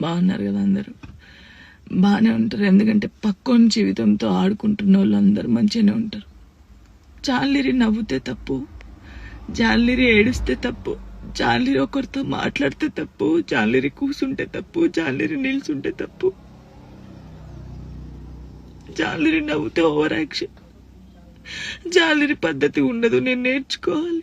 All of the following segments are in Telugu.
బాగున్నారు కదా అందరూ. బాగానే ఉంటారు. ఎందుకంటే పక్కోని జీవితంతో ఆడుకుంటున్న వాళ్ళు అందరూ మంచిగానే ఉంటారు. జాలిరి నవ్వుతే తప్పు జాలిరి ఏడుస్తే తప్పు జాలిరి ఒకరితో మాట్లాడితే తప్పు జాలిరి కూసుంటే తప్పు జాలిరి నిల్చుంటే తప్పు. జాలిరి నవ్వుతే ఓవర్ యాక్షన్ జాలిరి పద్ధతి ఉండదు నేను నేర్చుకోవాలి.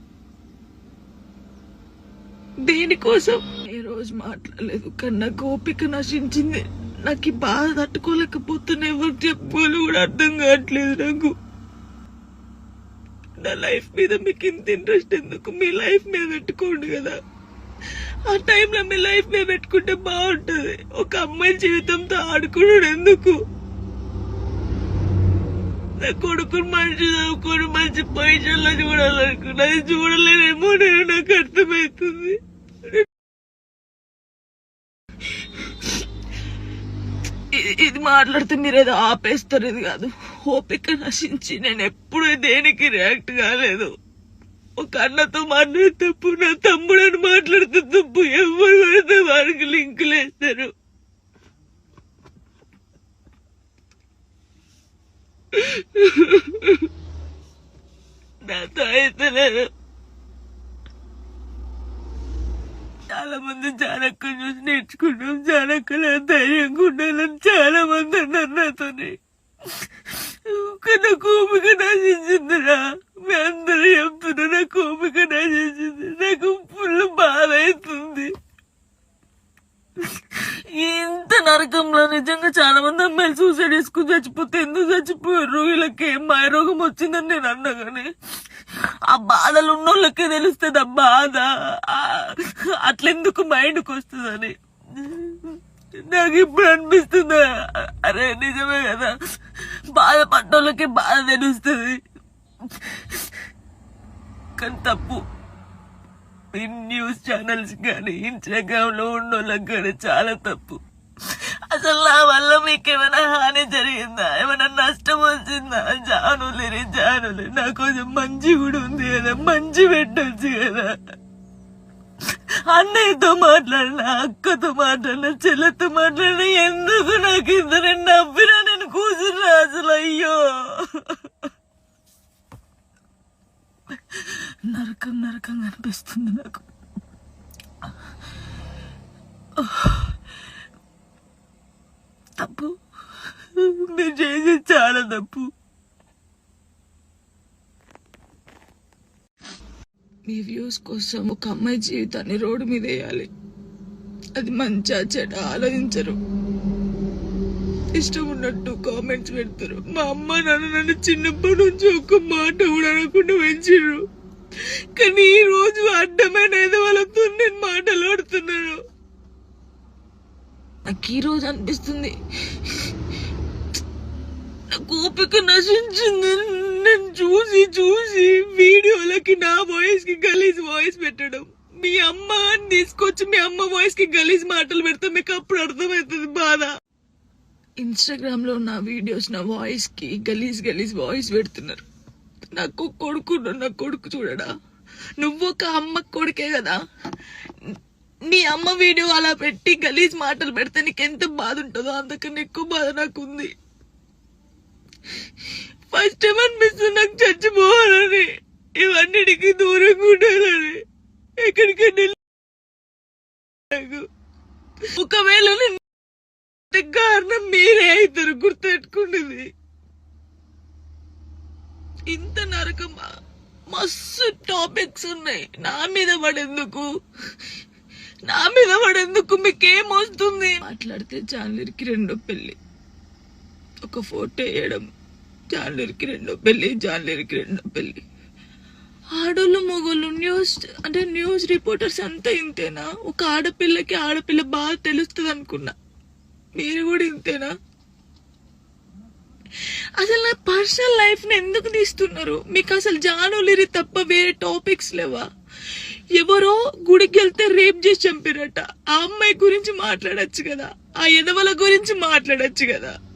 దేనికోసం ఏ రోజు మాట్లాడలేదు కన్నా నాకు ఓపిక నశించింది. నాకు ఈ బాధ తట్టుకోలేకపోతున్నా ఎవరు చెప్పుకోవాలి కూడా అర్థం కావట్లేదు నాకు. నా లైఫ్ మీద మీకు ఇంత ఇంట్రెస్ట్ ఎందుకు? మీ లైఫ్ మీద పెట్టుకోండి కదా. ఆ టైంలో మీ లైఫ్ మీద పెట్టుకుంటే బాగుంటుంది. ఒక అమ్మాయి జీవితంతో ఆడుకున్నాడు ఎందుకు? నా కొడుకుని మంచి చదువుకొని మంచి పైసల్లో చూడాలనుకున్నా. అది చూడలేనేమో నేను నాకు అర్థమవుతుంది. ఇది- మాట్లాడితే మీరు ఏదో ఆపేస్తారు ఇది కాదు. ఓపిక నశించి నేను ఎప్పుడూ దేనికి రియాక్ట్ కాలేదు. ఒక అన్నతో మాట్లాడే తప్పు నా తమ్ముడు అని మాట్లాడితే తప్పు ఎవరు పడితే వారికి లింకులు వేస్తారు నాతో అయితే లేదు చాలా మంది జానక్క చూసి నేర్చుకున్నాం. జానక్కలో ధైర్యంగా ఉండాలని చాలా మంది అన్నారు నాతోని. కానీ కోపిక నశించిందిరా. మీ అందరూ చెప్తున్నా నా కోపిక నశించింది. నాకు ఫుల్ బాధ అవుతుంది ఇంత నరకంలో నిజంగా చాలా మంది అమ్మాయిలు సూసైడ్ చేసుకుని చచ్చిపోతే ఎందుకు చచ్చిపోయారు? వీళ్ళకి ఏం మాయ రోగం వచ్చిందని నేను అన్నా కానీ ఆ బాధలు ఉన్నోళ్ళకే తెలుస్తుంది ఆ బాధ అట్లెందుకు మైండ్కి వస్తుందని? నాకు ఇప్పుడు అనిపిస్తుంది. అరే నిజమే కదా. బాధ పడ్డోళ్ళకి బాధ తెలుస్తుంది. కానీ తప్పు. ఈ న్యూస్ ఛానల్స్ కానీ ఇన్స్టాగ్రామ్లో ఉన్నోళ్ళకి కానీ చాలా తప్పు. అసలు నా వల్ల మీకు ఏమైనా హాని జరిగిందా? ఏమైనా నష్టం వచ్చిందా? జానులేని జానులే. నా కొంచెం మంచి కూడా ఉంది కదా మంచి పెట్టొచ్చు కదా. అన్నయ్యతో మాట్లాడినా అక్కతో మాట్లాడినా చెల్లెతో మాట్లాడినా ఎందుకు నాకు ఇద్దరు నవ్వినా? నేను కూర్చున్నా అసలు అయ్యో. నరకం నరకం అనిపిస్తుంది నాకు తప్పు నేను చేసే చాలా తప్పు. మీ వ్యూస్ కోసం ఒక అమ్మాయి జీవితాన్ని రోడ్డు మీద వేయాలి. అది మంచా చెడ ఆలోచించరు. ఇష్టం ఉన్నట్టు కామెంట్స్ పెడతారు. మా అమ్మ నాన్న నన్ను చిన్నప్పటి నుంచి ఒక్క మాట కూడా అనకుండా పెంచిర్రు. కానీ ఈ రోజు అడ్డమైన ఏదో వాళ్ళతో నేను మాటలు ఆడుతున్నాను. నాకు ఈ రోజు అనిపిస్తుంది. నాకు ఓపిక నశించింది నేను చూసి చూసి వీడియోలకి నా వాయిస్కి గలీజ్ వాయిస్ పెట్టడం. మీ అమ్మ అని తీసుకొచ్చి మీ అమ్మ వాయిస్కి గలీజ్ మాటలు పెడితే మీకు అప్పుడు అర్థమవుతుంది బాధ. ఇన్స్టాగ్రామ్లో నా వీడియోస్ నా వాయిస్కి గలీజ్ గలీజ్ వాయిస్ పెడుతున్నారు. నాకు కొడుకు నా కొడుకు చూడడా? నువ్వు ఒక అమ్మ కొడుకే కదా. నీ అమ్మ వీడియో అలా పెట్టి గలీజ్ మాటలు పెడితే నీకు ఎంత బాధ ఉంటుందో అంతకన్నా ఎక్కువ బాధ నాకు ఉంది ఫస్ట్ టైం అనిపిస్తుంది నాకు చచ్చిపోవాలని. ఇవన్నిటికి దూరంగా ఉండాలని. ఎక్కడికైనా వెళ్ళి ఒకవేళ కారణం మీరే అవుతారు గుర్తెట్టుకున్నది ఇంత నరకమా మస్తు టాపిక్స్ ఉన్నాయి. నా మీద పడేందుకు? నా మీద పడేందుకు మీకేం వస్తుంది? మాట్లాడితే చాలరికి రెండో పెళ్ళి ఒక ఫోటో వేయడం. జాన్లేరికి రెండో పెళ్ళి జాన్లేరికి రెండో పెళ్ళి. ఆడోళ్ళు మొగోళ్ళు న్యూస్ అంటే న్యూస్ రిపోర్టర్స్ అంతా ఇంతేనా? ఒక ఆడపిల్లకి ఆడపిల్ల బాగా తెలుస్తుంది అనుకున్నా మీరు కూడా ఇంతేనా? అసలు నా పర్సనల్ లైఫ్ని ఎందుకు తీస్తున్నారు? మీకు అసలు జానులిరి తప్ప వేరే టాపిక్స్ లేవా? ఎవరో గుడికి వెళ్తే రేప్ చేసి చంపిరట. ఆ అమ్మాయి గురించి మాట్లాడొచ్చు కదా. ఆ ఎదవల గురించి మాట్లాడచ్చు కదా.